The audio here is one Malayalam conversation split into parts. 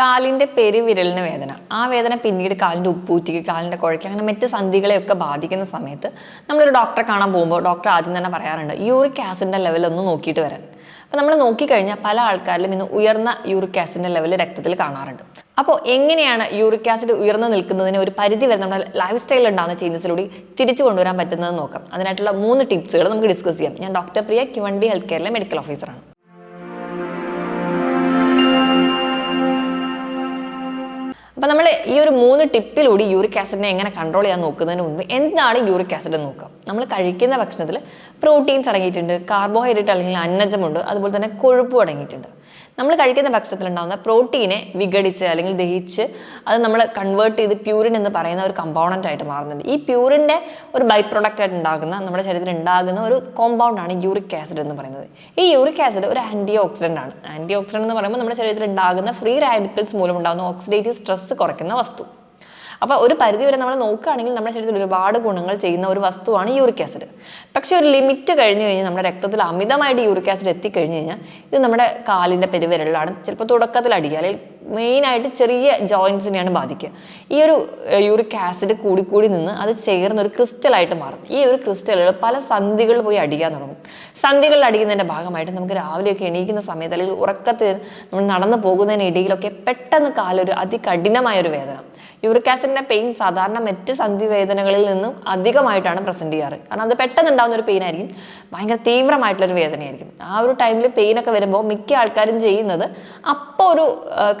കാലിന്റെ പെരുവിരലിന് വേദന. ആ വേദന പിന്നീട് കാലിന്റെ ഉപ്പൂറ്റിക്ക് കാലിന്റെ കുഴയ്ക്ക് അങ്ങനെ മറ്റ് സന്ധികളെയൊക്കെ ബാധിക്കുന്ന സമയത്ത് നമ്മളൊരു ഡോക്ടറെ കാണാൻ പോകുമ്പോൾ ഡോക്ടർ ആദ്യം തന്നെ പറയാറുണ്ട് യൂറിക് ആസിഡിന്റെ ലെവൽ ഒന്ന് നോക്കിയിട്ട് വരാൻ. അപ്പോൾ നമ്മൾ നോക്കിക്കഴിഞ്ഞാൽ പല ആൾക്കാരിലും ഇന്ന് ഉയർന്ന യൂറിക് ആസിഡിന്റെ ലെവൽ രക്തത്തിൽ കാണാറുണ്ട്. അപ്പോൾ എങ്ങനെയാണ് യൂറിക് ആസിഡ് ഉയർന്നു നിൽക്കുന്നതിന് ഒരു പരിധി വരെ നമ്മുടെ ലൈഫ് സ്റ്റൈലിൽ ഉണ്ടാകുന്ന ചേഞ്ചസിലൂടെ തിരിച്ചു കൊണ്ടുവരാൻ പറ്റുന്നത് നോക്കാം. അതിനായിട്ടുള്ള മൂന്ന് ടിപ്സുകൾ നമുക്ക് ഡിസ്കസ് ചെയ്യാം. ഞാൻ doctor Priya Q N B health കെയറിലെ medical ഓഫീസറാണ് അപ്പോൾ നമ്മൾ ഈ ഒരു മൂന്ന് ടിപ്പിലൂടെ യൂറിക് ആസിഡിനെ എങ്ങനെ കൺട്രോൾ ചെയ്യാൻ നോക്കുന്നതിന് മുമ്പ് എന്താണ് യൂറിക് ആസിഡ് നോക്കാം നമ്മൾ കഴിക്കുന്ന ഭക്ഷണത്തിൽ പ്രോട്ടീൻസ് അടങ്ങിയിട്ടുണ്ട് കാർബോഹൈഡ്രേറ്റ് അല്ലെങ്കിൽ അന്നജമുണ്ട് അതുപോലെ തന്നെ കൊഴുപ്പ് അടങ്ങിയിട്ടുണ്ട്. നമ്മൾ കഴിക്കുന്ന ഭക്ഷണത്തിലുണ്ടാകുന്ന പ്രോട്ടീനെ വിഘടിച്ച് അല്ലെങ്കിൽ ദഹിച്ച് അത് നമ്മൾ കൺവേർട്ട് ചെയ്ത് പ്യൂരിൻ എന്ന് പറയുന്ന ഒരു കമ്പൗണ്ട് ആയിട്ട് മാറുന്നുണ്ട്. ഈ പ്യൂരിന്റെ ഒരു ബൈ പ്രോഡക്റ്റ് ആയിട്ട് ഉണ്ടാകുന്ന നമ്മുടെ ശരീരത്തിൽ ഉണ്ടാകുന്ന ഒരു കോമ്പൗണ്ടാണ് യൂറിക് ആസിഡ് എന്ന് പറയുന്നത്. ഈ യൂറിക് ആസിഡ് ഒരു ആന്റി ഓക്സിഡന്റ് ആണ്. ആന്റി ഓക്സിഡന്റ് എന്ന് പറയുമ്പോൾ നമ്മുടെ ശരീരത്തിൽ ഉണ്ടാകുന്ന ഫ്രീ റാഡിക്കൽസ് മൂലം ഉണ്ടാകുന്ന ഓക്സിഡേറ്റീവ് സ്ട്രെസ് കുറയ്ക്കുന്ന വസ്തു. അപ്പോൾ ഒരു പരിധി വരെ നമ്മൾ നോക്കുകയാണെങ്കിൽ നമ്മുടെ ശരീരത്തിൽ ഒരുപാട് ഗുണങ്ങൾ ചെയ്യുന്ന ഒരു വസ്തുവാണ് യൂറിക് ആസിഡ്. പക്ഷെ ഒരു ലിമിറ്റ് കഴിഞ്ഞ് കഴിഞ്ഞാൽ നമ്മുടെ രക്തത്തിൽ അമിതമായിട്ട് യൂറിക് ആസിഡ് എത്തിക്കഴിഞ്ഞ് കഴിഞ്ഞാൽ ഇത് നമ്മുടെ കാലിന്റെ പെരുവിരലാണ് ചിലപ്പോൾ തുടക്കത്തിൽ അടിക്കുക അല്ലെങ്കിൽ മെയിനായിട്ട് ചെറിയ ജോയിൻസിനെയാണ് ബാധിക്കുക. ഈ ഒരു യൂറിക് ആസിഡ് കൂടി കൂടി നിന്ന് അത് ചേർന്ന് ഒരു ക്രിസ്റ്റലായിട്ട് മാറും. ഈ ഒരു ക്രിസ്റ്റലുകൾ പല സന്ധികളിൽ പോയി അടിക്കാൻ തുടങ്ങും. സന്ധികളിൽ അടിക്കുന്നതിന്റെ ഭാഗമായിട്ട് നമുക്ക് രാവിലെയൊക്കെ എണീക്കുന്ന സമയത്ത് അല്ലെങ്കിൽ ഉറക്കത്തിൽ നമ്മൾ നടന്നു പോകുന്നതിനിടയിലൊക്കെ പെട്ടെന്ന് കാലൊരു അതികഠിനമായ ഒരു വേദന. യൂറിക് ആസിഡിന്റെ പെയിൻ സാധാരണ മറ്റ് സന്ധിവേദനകളിൽ നിന്നും അധികമായിട്ടാണ് പ്രസന്റ് ചെയ്യാറ്. കാരണം അത് പെട്ടെന്ന് ഉണ്ടാകുന്ന ഒരു പെയിൻ ആയിരിക്കും. ഭയങ്കര തീവ്രമായിട്ടുള്ളൊരു വേദനയായിരിക്കും. ആ ഒരു ടൈമിൽ പെയിൻ ഒക്കെ വരുമ്പോൾ മിക്ക ആൾക്കാരും ചെയ്യുന്നത് അപ്പോൾ ഒരു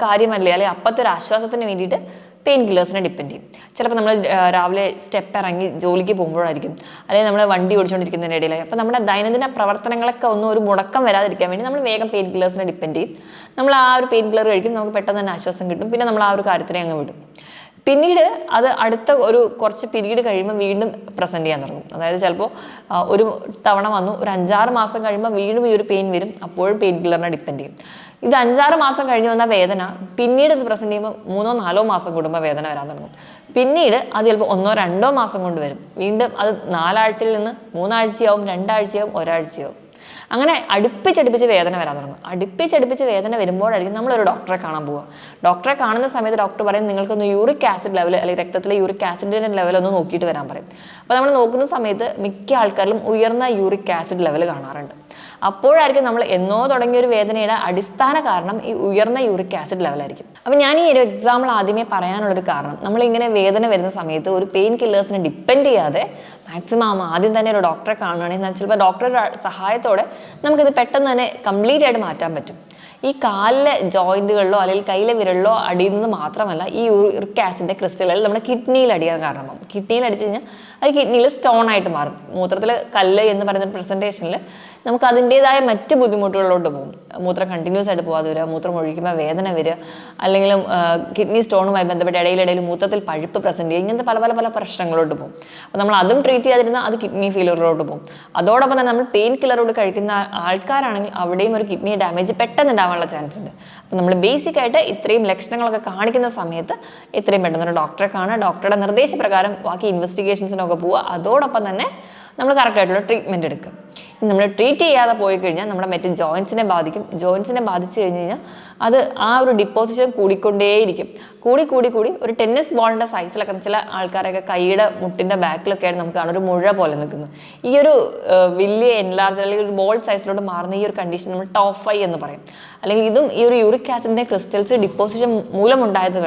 കാര്യമല്ലേ? അല്ലെങ്കിൽ അപ്പത്തെ ഒരു ആശ്വാസത്തിന് വേണ്ടിയിട്ട് പെയിൻ കില്ലേഴ്സിനെ ഡിപ്പെൻഡ് ചെയ്യും. ചിലപ്പോൾ നമ്മൾ രാവിലെ സ്റ്റെപ്പ് ഇറങ്ങി ജോലിക്ക് പോകുമ്പോഴായിരിക്കും. അല്ലെങ്കിൽ നമ്മൾ വണ്ടി ഓടിച്ചുകൊണ്ടിരിക്കുന്നതിന്റെ ഇടയിൽ അപ്പോൾ നമ്മുടെ ദൈനംദിന പ്രവർത്തനങ്ങളൊക്കെ ഒന്നും ഒരു മുടക്കം വരാതിരിക്കാൻ വേണ്ടി നമ്മൾ വേഗം പെയിൻ കില്ലേഴ്സിനെ ഡിപ്പെൻഡ് ചെയ്യും. നമ്മൾ ആ ഒരു പെയിൻ കില്ലർ കഴിക്കും നമുക്ക് പെട്ടെന്ന് തന്നെ ആശ്വാസം കിട്ടും. പിന്നെ നമ്മൾ ആ ഒരു കാര്യത്തിനെ അങ്ങ് വിടും. പിന്നീട് അത് അടുത്ത ഒരു കുറച്ച് പീരീഡ് കഴിയുമ്പോൾ വീണ്ടും പ്രസന്റ് ചെയ്യാൻ തുടങ്ങും. അതായത് ചിലപ്പോൾ ഒരു തവണ വന്നു ഒരു അഞ്ചാറ് മാസം കഴിയുമ്പോൾ വീണ്ടും ഈ ഒരു പെയിൻ വരും. അപ്പോഴും പെയിൻ കില്ലറിനെ ഡിപ്പെൻഡ് ചെയ്യും. ഇത് അഞ്ചാറ് മാസം കഴിഞ്ഞ് വന്ന വേദന പിന്നീട് ഇത് പ്രസന്റ് ചെയ്യുമ്പോൾ മൂന്നോ നാലോ മാസം കൂടുമ്പോൾ വേദന വരാൻ തുടങ്ങും. പിന്നീട് അത് ചിലപ്പോൾ ഒന്നോ രണ്ടോ മാസം കൊണ്ട് വരും. വീണ്ടും അത് നാലാഴ്ചയിൽ നിന്ന് മൂന്നാഴ്ചയാവും രണ്ടാഴ്ചയാവും ഒരാഴ്ചയാവും. അങ്ങനെ അടുപ്പിച്ചടുപ്പിച്ച് വേദന വരാൻ തുടങ്ങും. അടുപ്പിച്ചടുപ്പിച്ച് വേദന വരുമ്പോഴായിരിക്കും നമ്മളൊരു ഡോക്ടറെ കാണാൻ പോവുക. ഡോക്ടറെ കാണുന്ന സമയത്ത് ഡോക്ടർ പറയും നിങ്ങൾക്കൊന്ന് യൂറിക് ആസിഡ് ലെവൽ അല്ലെങ്കിൽ രക്തത്തിലെ യൂറിക് ആസിഡിന്റെ ലെവൽ ഒന്ന് നോക്കിയിട്ട് വരാൻ പറയും. അപ്പോൾ നമ്മൾ നോക്കുന്ന സമയത്ത് മിക്ക ആൾക്കാരിലും ഉയർന്ന യൂറിക് ആസിഡ് ലെവൽ കാണാറുണ്ട്. അപ്പോഴായിരിക്കും നമ്മൾ എന്നോ തുടങ്ങിയ ഒരു വേദനയുടെ അടിസ്ഥാന കാരണം ഈ ഉയർന്ന യൂറിക് ആസിഡ് ലെവലായിരിക്കും അപ്പോൾ ഞാൻ ഈ ഒരു എക്സാമ്പിൾ ആദ്യമേ പറയാനുള്ളൊരു കാരണം നമ്മളിങ്ങനെ വേദന വരുന്ന സമയത്ത് ഒരു പെയിൻ കില്ലേഴ്സിനെ ഡിപ്പെൻഡ് ചെയ്യാതെ മാക്സിമം ആദ്യം തന്നെ ഒരു ഡോക്ടറെ കാണുകയാണെങ്കിൽ എന്നാൽ ചിലപ്പോൾ ഡോക്ടറുടെ സഹായത്തോടെ നമുക്കിത് പെട്ടെന്ന് തന്നെ കംപ്ലീറ്റ് ആയിട്ട് മാറ്റാൻ പറ്റും. ഈ കാലിലെ ജോയിന്റുകളിലോ അല്ലെങ്കിൽ കയ്യിലെ വിരലിലോ അടിയുന്നത് മാത്രമല്ല ഈ യൂറിക് ആസിഡിന്റെ ക്രിസ്റ്റലുകൾ നമ്മുടെ കിഡ്നിയിൽ അടിയാൻ കാരണമാകും കിഡ്നിയിൽ അടിച്ചു കഴിഞ്ഞാൽ അത് കിഡ്നിയിൽ സ്റ്റോൺ ആയിട്ട് മാറും. മൂത്രത്തിൽ കല്ല് എന്ന് പറയുന്ന പ്രസന്റേഷനിൽ നമുക്ക് അതിന്റെതായ മറ്റ് ബുദ്ധിമുട്ടുകളിലോട്ട് പോകും. മൂത്രം കണ്ടിന്യൂസ് ആയിട്ട് പോകാതെ വരിക മൂത്രം ഒഴിക്കുമ്പോൾ വേദന വരിക അല്ലെങ്കിൽ കിഡ്നി സ്റ്റോണുമായി ബന്ധപ്പെട്ട് ഇടയിലിടയിൽ മൂത്രത്തിൽ പഴുപ്പ് പ്രസന്റ് ചെയ്യുക ഇങ്ങനത്തെ പല പല പല പ്രശ്നങ്ങളോട്ട് പോകും. അപ്പോൾ നമ്മൾ അതും ട്രീറ്റ് ചെയ്യാതിരുന്നാൽ അത് കിഡ്നി ഫെയിലറിലോട്ട് പോകും. അതോടൊപ്പം തന്നെ നമ്മൾ പെയിൻ കില്ലറോട് കഴിക്കുന്ന ആൾക്കാരാണെങ്കിൽ അവിടെയും ഒരു കിഡ്നി ഡാമേജ് പെട്ടെന്ന് ഉണ്ടാവാനുള്ള ചാൻസ് ഉണ്ട്. അപ്പോൾ നമ്മൾ ബേസിക് ആയിട്ട് ഇത്രയും ലക്ഷണങ്ങളൊക്കെ കാണിക്കുന്ന സമയത്ത് എത്രയും പെട്ടെന്ന് ഒരു ഡോക്ടറെ കാണുക ഡോക്ടറുടെ നിർദ്ദേശപ്രകാരം ബാക്കി ഇൻവെസ്റ്റിഗേഷൻസിനൊക്കെ പോവുക. അതോടൊപ്പം തന്നെ നമ്മൾ കറക്റ്റായിട്ടുള്ള ട്രീറ്റ്മെന്റ് എടുക്കും നമ്മൾ ട്രീറ്റ് ചെയ്യാതെ പോയി കഴിഞ്ഞാൽ നമ്മുടെ മറ്റ് ജോയിൻസിനെ ബാധിക്കും. ജോയിൻസിനെ ബാധിച്ചു കഴിഞ്ഞ് കഴിഞ്ഞാൽ അത് ആ ഒരു ഡിപ്പോസിഷൻ കൂടിക്കൊണ്ടേയിരിക്കും. കൂടി കൂടി കൂടി ഒരു ടെന്നീസ് ബോളിന്റെ സൈസിലൊക്കെ ചില ആൾക്കാരൊക്കെ കൈയുടെ മുട്ടിന്റെ ബാക്കിലൊക്കെയാണ് നമുക്ക് കാണാൻ ഒരു മുഴ പോലെ നിൽക്കുന്നത് ഈ ഒരു വലിയ എൻലാർജ് അല്ലെങ്കിൽ ഒരു ബോൾ സൈസിലോട്ട് മാറുന്ന ഈ ഒരു കണ്ടീഷൻ നമ്മൾ ടോഫൈ എന്ന് പറയും. അല്ലെങ്കിൽ ഇതും ഈ ഒരു യൂറിക് ആസിഡിന്റെ ക്രിസ്റ്റൽസ് ഡിപ്പോസിഷൻ മൂലമുണ്ടായത്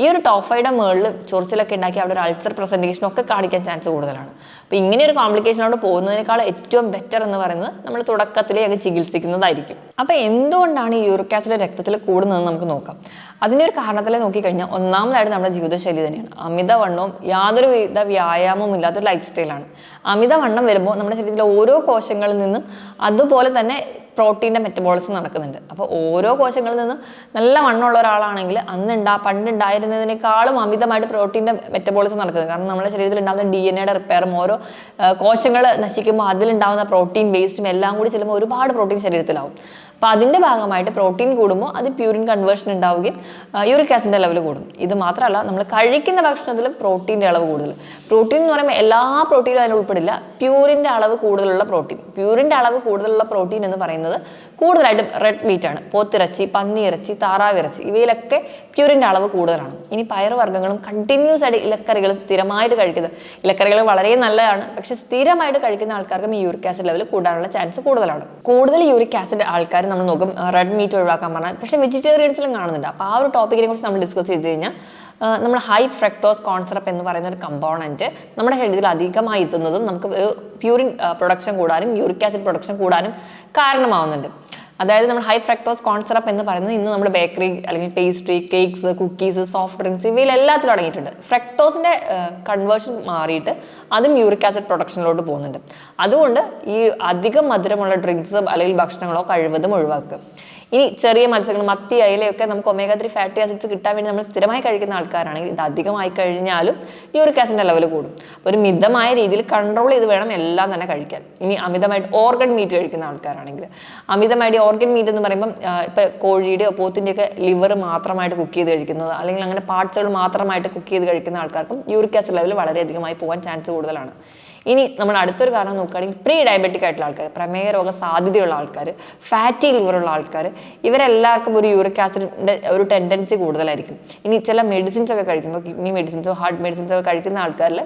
ഈ ഒരു ടോഫയുടെ മുകളിൽ ചൊറിച്ചിലൊക്കെ ഉണ്ടാക്കി അവിടെ ഒരു അൾസർ പ്രസന്റേഷൻ ഒക്കെ കാണിക്കാൻ ചാൻസ് കൂടുതലാണ്. അപ്പോൾ ഇങ്ങനെ ഒരു കോംപ്ലിക്കേഷനോട് പോകുന്നതിനേക്കാൾ ഏറ്റവും ബെറ്റർ എന്ന് പറയുന്നത് നമ്മൾ തുടക്കത്തിലേ അത് ചികിത്സിക്കുന്നതായിരിക്കും. അപ്പോൾ എന്തുകൊണ്ടാണ് ഈ യൂറിക് ആസിഡ് രക്തത്തിൽ കൂടുന്നതെന്ന് നമുക്ക് നോക്കാം. അതിന്റെ ഒരു കാരണത്തിൽ നോക്കിക്കഴിഞ്ഞാൽ ഒന്നാമതായിട്ട് നമ്മുടെ ജീവിതശൈലി തന്നെയാണ്. അമിതവണ്ണവും യാതൊരു വിധ വ്യായാമവും ഇല്ലാത്തൊരു ലൈഫ് സ്റ്റൈലാണ് അമിതവണ്ണം വരുമ്പോൾ നമ്മുടെ ശരീരത്തിലെ ഓരോ കോശങ്ങളിൽ നിന്നും അതുപോലെ തന്നെ പ്രോട്ടീന്റെ മെറ്റബോളിസം നടക്കുന്നുണ്ട്. അപ്പോൾ ഓരോ കോശങ്ങളിൽ നിന്നും നല്ല വണ്ണമുള്ള ഒരാളാണെങ്കിൽ അന്നുണ്ടാ പണ്ടുണ്ടായിരുന്നതിനേക്കാളും അമിതമായിട്ട് പ്രോട്ടീന്റെ മെറ്റബോളിസം നടക്കുന്നത്. കാരണം നമ്മുടെ ശരീരത്തിൽ ഉണ്ടാകുന്ന ഡി എൻ എയുടെ റിപ്പയറും ഓരോ കോശങ്ങൾ നശിക്കുമ്പോൾ അതിലുണ്ടാകുന്ന പ്രോട്ടീൻ വേസ്റ്റും എല്ലാം കൂടി ചെല്ലുമ്പോൾ ഒരുപാട് പ്രോട്ടീൻ ശരീരത്തിലാവും. അപ്പോൾ അതിന്റെ ഭാഗമായിട്ട് പ്രോട്ടീൻ കൂടുമ്പോൾ അത് പ്യൂരിൻ കൺവേർഷൻ ഉണ്ടാവുകയും യൂറിക് ആസിഡിന്റെ ലെവൽ കൂടും. ഇത് മാത്രമല്ല നമ്മൾ കഴിക്കുന്ന ഭക്ഷണത്തിലും പ്രോട്ടീന്റെ അളവ് കൂടുതൽ പ്രോട്ടീൻ എന്ന് പറയുമ്പോൾ എല്ലാ പ്രോട്ടീനും അതിൽ ഉൾപ്പെടില്ല. പ്യൂരിന്റെ അളവ് കൂടുതലുള്ള പ്രോട്ടീൻ. പ്യൂരിന്റെ അളവ് കൂടുതലുള്ള പ്രോട്ടീൻ എന്ന് പറയുന്നത് കൂടുതലായിട്ടും റെഡ് മീറ്റ് ആണ്. പോത്തിറച്ചി പന്നിയിറച്ചി താറാവിറച്ചി ഇവയിലൊക്കെ പ്യൂരിന്റെ അളവ് കൂടുതലാണ്. ഇനി പയറുവർഗങ്ങളും കണ്ടിന്യൂസ് ആയിട്ട് ഇലക്കറികൾ സ്ഥിരമായിട്ട് കഴിക്കുന്നത് ഇലക്കറികൾ വളരെ നല്ലതാണ്. പക്ഷെ സ്ഥിരമായിട്ട് കഴിക്കുന്ന ആൾക്കാർക്കും ഈ യൂറിക് ആസിഡ് ലെവൽ കൂടാനുള്ള ചാൻസ് കൂടുതലാണ്. കൂടുതൽ യൂറിക് ആസിഡ് ആൾക്കാർ നമ്മൾ നോക്കും റെഡ് മീറ്റ് ഒഴിവാക്കാൻ പറഞ്ഞാൽ. പക്ഷേ വെജിറ്റേറിയൻസിലും കാണുന്നുണ്ട്. അപ്പോൾ ആ ഒരു ടോപ്പിക്കിനെ കുറിച്ച് നമ്മൾ ഡിസ്കസ് ചെയ്ത് കഴിഞ്ഞാൽ നമ്മൾ ഹൈ ഫ്രക്ടോസ് കോൺസെപ്റ്റ് എന്ന് പറയുന്ന ഒരു കമ്പോണന്റ് നമ്മുടെ ഹെഡിൽ അധികമായി എത്തുന്നതും നമുക്ക് പ്യൂരിൻ പ്രൊഡക്ഷൻ കൂടാനും യൂറിക് ആസിഡ് പ്രൊഡക്ഷൻ കൂടാനും കാരണമാവുന്നുണ്ട്. അതായത് നമ്മൾ ഹൈ ഫ്രക്ടോസ് കോൺസെപ്റ്റ് എന്ന് പറയുന്നത് ഇന്ന് നമ്മുടെ ബേക്കറി അല്ലെങ്കിൽ pastry cakes cookies soft drinks ഇവയിലെല്ലാത്തിലും അടങ്ങിയിട്ടുണ്ട്. ഫ്രക്ടോസിന്റെ കൺവേർഷൻ മാറിയിട്ട് അതും യൂറിക് ആസിഡ് പ്രൊഡക്ഷനിലോട്ട് പോകുന്നുണ്ട്. അതുകൊണ്ട് ഈ അധികം മധുരമുള്ള ഡ്രിങ്ക്സ് അല്ലെങ്കിൽ ഭക്ഷണങ്ങളോ കഴിവതും ഒഴിവാക്കുക. ഇനി ചെറിയ മത്സ്യങ്ങൾ മത്തി അയിലയൊക്കെ നമുക്ക് ഒമേഗ ത്രീ ഫാറ്റി ആസിഡ്സ് കിട്ടാൻ വേണ്ടി നമ്മൾ സ്ഥിരമായി കഴിക്കുന്ന ആൾക്കാരാണെങ്കിൽ ഇത് അധികമായി കഴിഞ്ഞാലും യൂറിക് ആസിഡിന്റെ ലെവൽ കൂടും. അപ്പോൾ ഒരു മിതമായ രീതിയിൽ കൺട്രോൾ ചെയ്ത് വേണം എല്ലാം തന്നെ കഴിക്കാൻ. ഇനി അമിതമായിട്ട് ഓർഗൻ മീറ്റ് കഴിക്കുന്ന ആൾക്കാരാണെങ്കിൽ. അമിതമായിട്ട് ഓർഗൻ മീറ്റ് എന്ന് പറയുമ്പം ഇപ്പം കോഴിയുടെയോ പോത്തിന്റെയൊക്കെ ലിവർ മാത്രമായിട്ട് കുക്ക് ചെയ്ത് കഴിക്കുന്നത് അല്ലെങ്കിൽ അങ്ങനെ പാർട്സുകൾ മാത്രമായിട്ട് കുക്ക് ചെയ്ത് കഴിക്കുന്ന ആൾക്കാർക്കും യൂറിക് ആസിഡ് ലെവൽ വളരെയധികമായി പോകാൻ ചാൻസ് കൂടുതലാണ്. ഇനി നമ്മൾ അടുത്തൊരു കാരണം നോക്കുകയാണെങ്കിൽ പ്രീ ഡയബറ്റിക് ആയിട്ടുള്ള ആൾക്കാർ പ്രമേയ രോഗ സാധ്യതയുള്ള ആൾക്കാർ ഫാറ്റി ലിവറുള്ള ആൾക്കാർ ഇവരെല്ലാവർക്കും ഒരു യൂറിക് ആസിഡിന്റെ ഒരു ടെൻഡൻസി കൂടുതലായിരിക്കും. ഇനി ചില മെഡിസിൻസ് ഒക്കെ കഴിക്കുമ്പോൾ കിഡ്നി മെഡിസിൻസോ ഹാർട്ട് മെഡിസിൻസോ ഒക്കെ കഴിക്കുന്ന ആൾക്കാരിൽ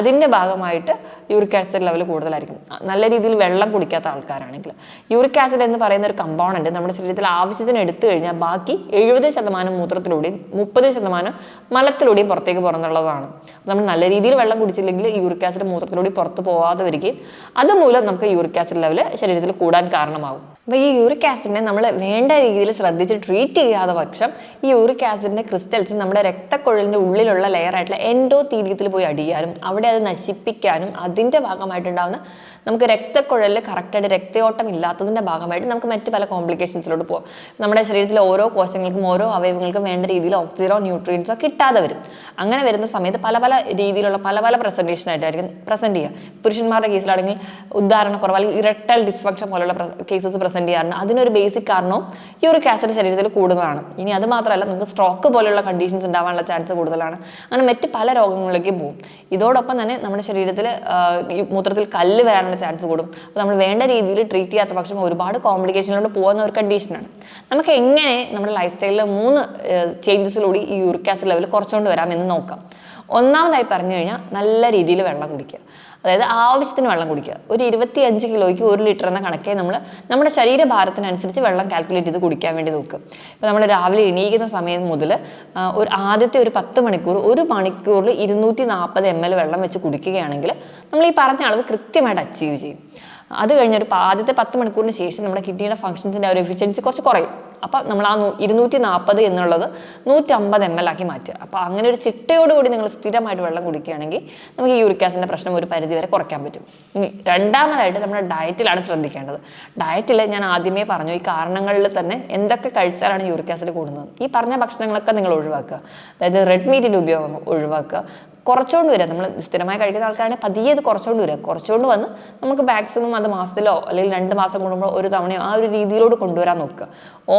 അതിന്റെ ഭാഗമായിട്ട് യൂറിക് ആസിഡ് ലെവൽ കൂടുതലായിരിക്കും. നല്ല രീതിയിൽ വെള്ളം കുടിക്കാത്ത ആൾക്കാരാണെങ്കിൽ. യൂറിക് ആസിഡ് എന്ന് പറയുന്ന ഒരു കമ്പോണന്റ് നമ്മുടെ ശരീരത്തിൽ ആവശ്യത്തിന് എടുത്തു കഴിഞ്ഞാൽ ബാക്കി എഴുപത് ശതമാനം മൂത്രത്തിലൂടെയും മുപ്പത് ശതമാനം മലത്തിലൂടെയും പുറത്തേക്ക് പുറന്നുള്ളതാണ് നമ്മൾ നല്ല രീതിയിൽ വെള്ളം കുടിച്ചില്ലെങ്കിൽ യൂറിക് ആസിഡ് മൂത്രത്തിലൂടെ പുറത്ത് പോവാതെ വരികയും അതുമൂലം നമുക്ക് യൂറിക് ആസിഡ് ലെവൽ ശരീരത്തിൽ കൂടാൻ കാരണമാകും അപ്പോൾ ഈ യൂറിക് ആസിഡിനെ നമ്മൾ വേണ്ട രീതിയിൽ ശ്രദ്ധിച്ച് ട്രീറ്റ് ചെയ്യാതെ പക്ഷം ഈ യൂറിക് ആസിഡിന്റെ ക്രിസ്റ്റൽസ് നമ്മുടെ രക്തക്കുഴലിന്റെ ഉള്ളിലുള്ള ലെയറായിട്ടുള്ള തീരിയത്തിൽ പോയി അടിയാനും അവിടെ അത് നശിപ്പിക്കാനും അതിന്റെ ഭാഗമായിട്ടുണ്ടാകുന്ന നമുക്ക് രക്തക്കുഴലിൽ കറക്റ്റായിട്ട് രക്തയോട്ടം ഇല്ലാത്തതിന്റെ ഭാഗമായിട്ട് നമുക്ക് മറ്റ് പല കോംപ്ലിക്കേഷൻസിലോട്ട് പോകാം നമ്മുടെ ശരീരത്തിലെ ഓരോ കോശങ്ങൾക്കും ഓരോ അവയവങ്ങൾക്കും വേണ്ട രീതിയിൽ ഓക്സിജനോ ന്യൂട്രിയൻസോ കിട്ടാതെ വരും. അങ്ങനെ വരുന്ന സമയത്ത് പല പല രീതിയിലുള്ള പല പല പ്രസന്റേഷനായിട്ടായിരിക്കും പ്രസന്റ് ചെയ്യുക. പുരുഷന്മാരുടെ കേസിലാണെങ്കിൽ ഉദാഹരണക്കുറവ് അല്ലെങ്കിൽ ഇറക്ടൽ ഡിസ്ഫങ്ഷൻ പോലുള്ള കേസസ് ചെയ്യാറുണ്ട് അതിനൊരു ബേസിക് കാരണവും യൂറിക് ആസിഡ് ശരീരത്തിൽ കൂടുതലാണ്. ഇനി അത് മാത്രമല്ല നമുക്ക് സ്ട്രോക്ക് പോലെയുള്ള കണ്ടീഷൻസ് ഉണ്ടാവാനുള്ള ചാൻസ് കൂടുതലാണ്. അങ്ങനെ മറ്റ് പല രോഗങ്ങളിലേക്കും പോകും. ഇതോടൊപ്പം തന്നെ നമ്മുടെ ശരീരത്തിൽ മൂത്രത്തിൽ കല്ല് വരാനുള്ള ചാൻസ് കൂടും. അപ്പോൾ നമ്മൾ വേണ്ട രീതിയിൽ ട്രീറ്റ് ചെയ്യാത്ത പക്ഷം ഒരുപാട് കോംപ്ലിക്കേഷനിലൂടെ പോകുന്ന ഒരു കണ്ടീഷനാണ് നമുക്ക് എങ്ങനെ നമ്മുടെ ലൈഫ് സ്റ്റൈലിൽ മൂന്ന് ചേഞ്ചസിലൂടെ ഈ യൂറിക് ആസിഡ് ലെവൽ കുറച്ചുകൊണ്ട് വരാം എന്ന് നോക്കാം. ഒന്നാമതായി പറഞ്ഞു കഴിഞ്ഞാൽ നല്ല രീതിയിൽ വെള്ളം കുടിക്കുക. അതായത് ആവശ്യത്തിന് വെള്ളം കുടിക്കുക. ഒരു ഇരുപത്തി അഞ്ച് കിലോയ്ക്ക് ഒരു ലിറ്റർ എന്ന കണക്കെ നമ്മൾ നമ്മുടെ ശരീരഭാരത്തിനനുസരിച്ച് വെള്ളം കാൽക്കുലേറ്റ് ചെയ്ത് കുടിക്കാൻ വേണ്ടി നോക്കുക. ഇപ്പോൾ നമ്മൾ രാവിലെ എണീക്കുന്ന സമയം മുതൽ ഒരു ആദ്യത്തെ ഒരു പത്ത് മണിക്കൂർ ഒരു മണിക്കൂറിൽ ഇരുന്നൂറ്റി നാൽപ്പത് എം എൽ വെള്ളം വെച്ച് കുടിക്കുകയാണെങ്കിൽ നമ്മൾ ഈ പറഞ്ഞ അളവ് കൃത്യമായിട്ട് അച്ചീവ് ചെയ്യും. അത് കഴിഞ്ഞൊരു ആദ്യത്തെ പത്ത് മണിക്കൂറിന് ശേഷം നമ്മുടെ കിഡ്നിയുടെ ഫംഗ്ഷൻസിന്റെ ഒരു എഫിഷ്യൻസി കുറച്ച് കുറയും. അപ്പോൾ നമ്മൾ ആ ഇരുന്നൂറ്റി നാൽപ്പത് എന്നുള്ളത് നൂറ്റമ്പത് എം എൽ ആക്കി മാറ്റുക. അപ്പോൾ അങ്ങനെ ഒരു ചിട്ടയോടുകൂടി നിങ്ങൾ സ്ഥിരമായിട്ട് വെള്ളം കുടിക്കുകയാണെങ്കിൽ നമുക്ക് ഈ യൂറിക് ആസിഡിന്റെ പ്രശ്നം ഒരു പരിധി വരെ കുറയ്ക്കാൻ പറ്റും. ഇനി രണ്ടാമതായിട്ട് നമ്മുടെ ഡയറ്റിലാണ് ശ്രദ്ധിക്കേണ്ടത്. ഡയറ്റിൽ ഞാൻ ആദ്യമേ പറഞ്ഞു ഈ കാരണങ്ങളിൽ തന്നെ എന്തൊക്കെ കഴിച്ചാലാണ് യൂറിക് ആസിഡ് കൂടുന്നത്. ഈ പറഞ്ഞ ഭക്ഷണങ്ങളൊക്കെ നിങ്ങൾ ഒഴിവാക്കുക. അതായത് റെഡ് മീറ്റിന്റെ ഉപയോഗം ഒഴിവാക്കുക. കുറച്ചുകൊണ്ട് വരിക. നമ്മൾ സ്ഥിരമായി കഴിക്കുന്ന ആൾക്കാരാണെങ്കിൽ പതിയെ അത് കുറച്ചുകൊണ്ട് വരിക. കുറച്ചുകൊണ്ട് വന്ന് നമുക്ക് മാക്സിമം അത് മാസത്തിലോ അല്ലെങ്കിൽ രണ്ട് മാസം കൂടുമ്പോൾ ഒരു തവണയോ ആ ഒരു രീതിയിലോട് കൊണ്ടുവരാൻ നോക്കുക.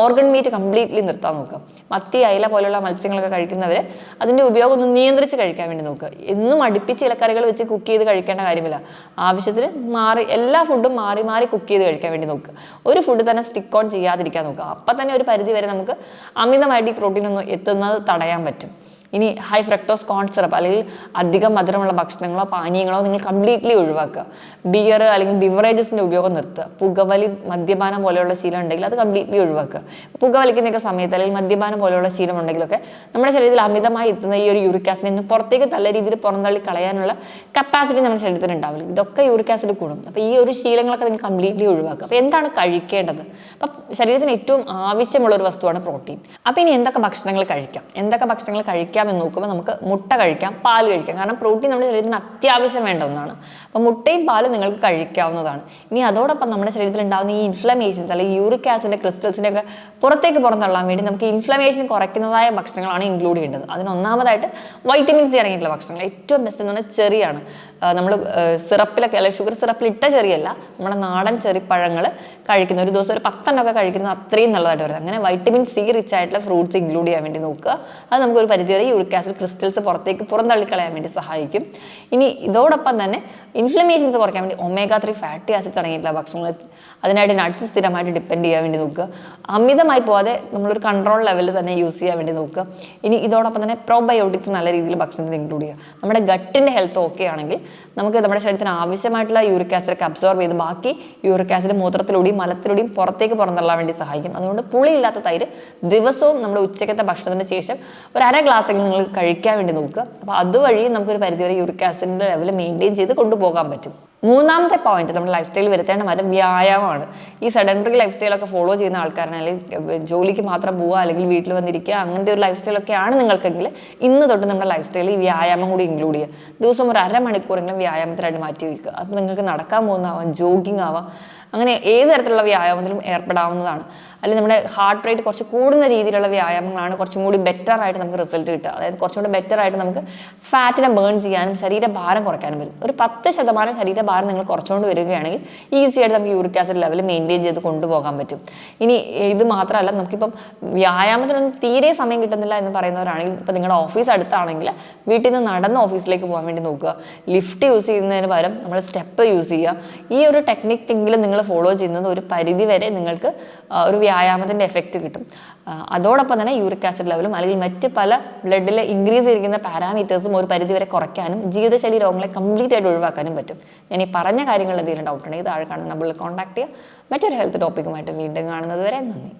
ഓർഗൺ മീറ്റ് കംപ്ലീറ്റ്ലി നിർത്താൻ നോക്കുക. മത്തി അയില പോലുള്ള മത്സ്യങ്ങളൊക്കെ കഴിക്കുന്നവർ അതിന്റെ ഉപയോഗം ഒന്ന് നിയന്ത്രിച്ച് കഴിക്കാൻ വേണ്ടി നോക്കുക. എന്നും അടുപ്പിച്ച് ഇലക്കറികൾ വെച്ച് കുക്ക് ചെയ്ത് കഴിക്കേണ്ട കാര്യമില്ല. ആവശ്യത്തിന് മാറി എല്ലാ ഫുഡും മാറി മാറി കുക്ക് ചെയ്ത് കഴിക്കാൻ വേണ്ടി നോക്കുക. ഒരു ഫുഡ് തന്നെ സ്റ്റിക്ക് ഓൺ ചെയ്യാതിരിക്കാൻ നോക്കുക. അപ്പം തന്നെ ഒരു പരിധി വരെ നമുക്ക് അമിതമായിട്ട് ഈ പ്രോട്ടീൻ ഒന്നും എത്തുന്നത് തടയാൻ പറ്റും. ഇനി ഹൈ ഫ്രക്ടോസ് കോൺ സിറപ്പ് അല്ലെങ്കിൽ അധികം മധുരമുള്ള ഭക്ഷണങ്ങളോ പാനീയങ്ങളോ നിങ്ങൾ കംപ്ലീറ്റ്ലി ഒഴിവാക്കുക. ബിയർ അല്ലെങ്കിൽ ബിവറേജസിന്റെ ഉപയോഗം നിർത്തുക. പുകവലി മദ്യപാനം പോലെയുള്ള ശീലം ഉണ്ടെങ്കിൽ അത് കംപ്ലീറ്റ്ലി ഒഴിവാക്കുക. പുകവലിക്കുന്നൊക്കെ സമയത്ത് അല്ലെങ്കിൽ മദ്യപാനം പോലെയുള്ള ശീലം ഉണ്ടെങ്കിലൊക്കെ നമ്മുടെ ശരീരത്തിൽ അമിതമായി എത്തുന്ന ഈ ഒരു യൂറിക് ആസിഡിൽ നിന്ന് പുറത്തേക്ക് നല്ല രീതിയിൽ പുറന്തള്ളി കളയാനുള്ള കപ്പാസിറ്റി നമ്മുടെ ശരീരത്തിൽ ഉണ്ടാവില്ല. ഇതൊക്കെ യൂറിക് ആസിഡ് കൂടും. അപ്പോൾ ഈ ഒരു ശീലങ്ങളൊക്കെ നിങ്ങൾ കംപ്ലീറ്റ്ലി ഒഴിവാക്കുക. അപ്പോൾ എന്താണ് കഴിക്കേണ്ടത്? അപ്പം ശരീരത്തിന് ഏറ്റവും ആവശ്യമുള്ള ഒരു വസ്തുവാണ് പ്രോട്ടീൻ അപ്പോൾ ഇനി എന്തൊക്കെ ഭക്ഷണങ്ങൾ കഴിക്കാം? എന്തൊക്കെ ഭക്ഷണങ്ങൾ കഴിക്കാം എന്ന് നോക്കുമ്പോൾ നമുക്ക് മുട്ട കഴിക്കാം പാൽ കഴിക്കാം. കാരണം പ്രോട്ടീൻ നമ്മുടെ ശരീരത്തിന് അത്യാവശ്യം വേണ്ട ഒന്നാണ്. അപ്പോൾ മുട്ടയും പാലും നിങ്ങൾക്ക് കഴിക്കാവുന്നതാണ്. ഇനി അതോടൊപ്പം നമ്മുടെ ശരീരത്തിൽ ഉണ്ടാകുന്ന ഈ ഇൻഫ്ലമേഷൻസ് അല്ലെങ്കിൽ യൂറിക് ആസിഡിന്റെ ക്രിസ്റ്റൽസിന്റെ ഒക്കെ പുറത്തേക്ക് പുറന്തള്ളാൻ വേണ്ടി നമുക്ക് ഇൻഫ്ലമേഷൻ കുറയ്ക്കുന്നതായ ഭക്ഷണങ്ങളാണ് ഇൻക്ലൂഡ് ചെയ്യേണ്ടത്. അതിനൊന്നാമതായിട്ട് വൈറ്റമിൻ സി അടങ്ങിയിട്ടുള്ള ഭക്ഷണങ്ങൾ. ഏറ്റവും ബെസ്റ്റ് എന്ന് പറഞ്ഞാൽ ചെറിയാണ്. നമ്മൾ സിറപ്പിലൊക്കെ അല്ലെങ്കിൽ ഷുഗർ സിറപ്പിൽ ഇട്ട ചെറിയല്ല. നമ്മുടെ നാടൻ ചെറിപ്പഴങ്ങൾ കഴിക്കുന്ന ഒരു ദിവസം ഒരു പത്തെണ്ണമൊക്കെ കഴിക്കുന്നത് അത്രയും നല്ലതായിട്ട് വരുന്നത് അങ്ങനെ വൈറ്റമിൻ സി റിച്ച് ആയിട്ടുള്ള ഫ്രൂട്ട്സ് ഇൻക്ലൂഡ് ചെയ്യാൻ വേണ്ടി നോക്കുക. അത് നമുക്കൊരു പരിധി വരെ യൂറിക് ആസിഡ് ക്രിസ്റ്റൽസ് പുറത്തേക്ക് പുറന്തള്ളിക്കളയാൻ വേണ്ടി സഹായിക്കും. ഇനി ഇതോടൊപ്പം തന്നെ ഇൻഫ്ലമേഷൻസ് കുറയ്ക്കാൻ വേണ്ടി ഒമേഗ ത്രീ ഫാറ്റി ആസിഡ്സ് അടങ്ങിയിട്ടുള്ള ഭക്ഷണങ്ങൾ അതിനായിട്ട് നട്ട്സ് സ്ഥിരമായിട്ട് ഡിപ്പെൻഡ് ചെയ്യാൻ വേണ്ടി നോക്കുക. അമിതമായി പോവാതെ നമ്മളൊരു കൺട്രോൾ ലെവലിൽ തന്നെ യൂസ് ചെയ്യാൻ വേണ്ടി നോക്കുക. ഇനി ഇതോടൊപ്പം തന്നെ പ്രോബയോട്ടിക്സ് നല്ല രീതിയിൽ ഭക്ഷണത്തിൽ ഇൻക്ലൂഡ് ചെയ്യുക. നമ്മുടെ ഗട്ടിന്റെ ഹെൽത്ത് ഓക്കെ ആണെങ്കിൽ നമുക്ക് നമ്മുടെ ശരീരത്തിന് ആവശ്യമായിട്ടുള്ള യൂറിക് ആസിഡ് ഒക്കെ അബ്സോർബ് ചെയ്ത് ബാക്കി യൂറിക് ആസിഡ് മൂത്രത്തിലൂടെയും മലത്തിലൂടെയും പുറത്തേക്ക് പുറന്തള്ളാൻ വേണ്ടി സഹായിക്കും. അതുകൊണ്ട് പുളിയില്ലാത്ത തൈര് ദിവസവും നമ്മുടെ ഉച്ചക്കത്തെ ഭക്ഷണത്തിന് ശേഷം ഒരു അര ഗ്ലാസ്സെങ്കിലും നിങ്ങൾ കഴിക്കാൻ വേണ്ടി നോക്കുക. അപ്പോൾ അതുവഴി നമുക്കൊരു പരിധിവരെ യൂറിക് ആസിഡിന്റെ ലെവൽ മെയിന്റെയിൻ ചെയ്ത് കൊണ്ടുപോകാൻ പറ്റും. മൂന്നാമത്തെ പോയിന്റ് നമ്മുടെ ലൈഫ് സ്റ്റൈൽ വരുത്തേണ്ട മാറ്റം വ്യായാമമാണ്. ഈ സെഡൻഡറി ലൈഫ് സ്റ്റൈലൊക്കെ ഫോളോ ചെയ്യുന്ന ആൾക്കാരാണ്. അല്ലെങ്കിൽ ജോലിക്ക് മാത്രം പോവുക അല്ലെങ്കിൽ വീട്ടിൽ വന്നിരിക്കുക അങ്ങനത്തെ ഒരു ലൈഫ് സ്റ്റൈലൊക്കെ ആണ് നിങ്ങൾക്കെങ്കിൽ ഇന്ന് തൊട്ട് നമ്മുടെ ലൈഫ് സ്റ്റൈലിൽ ഈ വ്യായാമം കൂടി ഇൻക്ലൂഡ് ചെയ്യുക. ദിവസം ഒരു അരമണിക്കൂറെങ്കിലും വ്യായാമത്തിനായിട്ട് മാറ്റി വയ്ക്കുക. അപ്പോൾ നിങ്ങൾക്ക് നടക്കാൻ പോകുന്നതാവാം ജോഗിങ് ആവാം അങ്ങനെ ഏത് തരത്തിലുള്ള വ്യായാമത്തിലും ഏർപ്പെടാവുന്നതാണ്. അല്ലെങ്കിൽ നമ്മുടെ ഹാർട്ട് റേറ്റ് കുറച്ച് കൂടുന്ന രീതിയിലുള്ള വ്യായാമങ്ങളാണ് കുറച്ചും കൂടി ബെറ്റർ ആയിട്ട് നമുക്ക് റിസൾട്ട് കിട്ടുക. അതായത് കുറച്ചും കൂടി ബെറ്റർ ആയിട്ട് നമുക്ക് ഫാറ്റിനെ ബേൺ ചെയ്യാനും ശരീരഭാരം കുറയ്ക്കാനും വരും ഒരു പത്ത് ശതമാനം ശരീരഭാരം നിങ്ങൾ കുറച്ചുകൊണ്ട് വരികയാണെങ്കിൽ ഈസി ആയിട്ട് നമുക്ക് യൂറിക് ആസിഡ് ലെവൽ മെയിന്റെയിൻ ചെയ്ത് കൊണ്ടുപോകാൻ പറ്റും. ഇനി ഇത് മാത്രമല്ല നമുക്കിപ്പം വ്യായാമത്തിനൊന്നും തീരെ സമയം കിട്ടുന്നില്ല എന്ന് പറയുന്നവരാണെങ്കിൽ ഇപ്പം നിങ്ങളുടെ ഓഫീസ് അടുത്താണെങ്കിൽ വീട്ടിൽ നിന്ന് നടന്ന് ഓഫീസിലേക്ക് പോകാൻ വേണ്ടി നോക്കുക. ലിഫ്റ്റ് യൂസ് ചെയ്യുന്നതിന് പകരം നമ്മൾ സ്റ്റെപ്പ് യൂസ് ചെയ്യുക. ഈ ഒരു ടെക്നിക്ക് എങ്കിലും നിങ്ങൾ ഫോളോ ചെയ്യുന്നത് ഒരു പരിധി വരെ നിങ്ങൾക്ക് ഒരു വ്യായാമത്തിന്റെ എഫക്റ്റ് കിട്ടും. അതോടൊപ്പം തന്നെ യൂറിക് ആസിഡ് ലെവലും അല്ലെങ്കിൽ മറ്റ് പല ബ്ലഡിൽ ഇൻക്രീസ് ചെയ്തിരിക്കുന്ന പാരാമീറ്റേഴ്സും ഒരു പരിധിവരെ കുറയ്ക്കാനും ജീവിതശൈലി രോഗങ്ങളെ കംപ്ലീറ്റ് ആയിട്ട് ഒഴിവാക്കാനും പറ്റും. ഞാൻ ഈ പറഞ്ഞ കാര്യങ്ങളിൽ എന്തെങ്കിലും ഡൗട്ട് ഉണ്ടെങ്കിൽ താഴെ കാണുന്ന നമ്പറിൽ കോൺടാക്ട് ചെയ്യുക. മറ്റൊരു ഹെൽത്ത് ടോപ്പിക്കുമായിട്ട് വീണ്ടും കാണുന്നത് വരെ നന്ദി.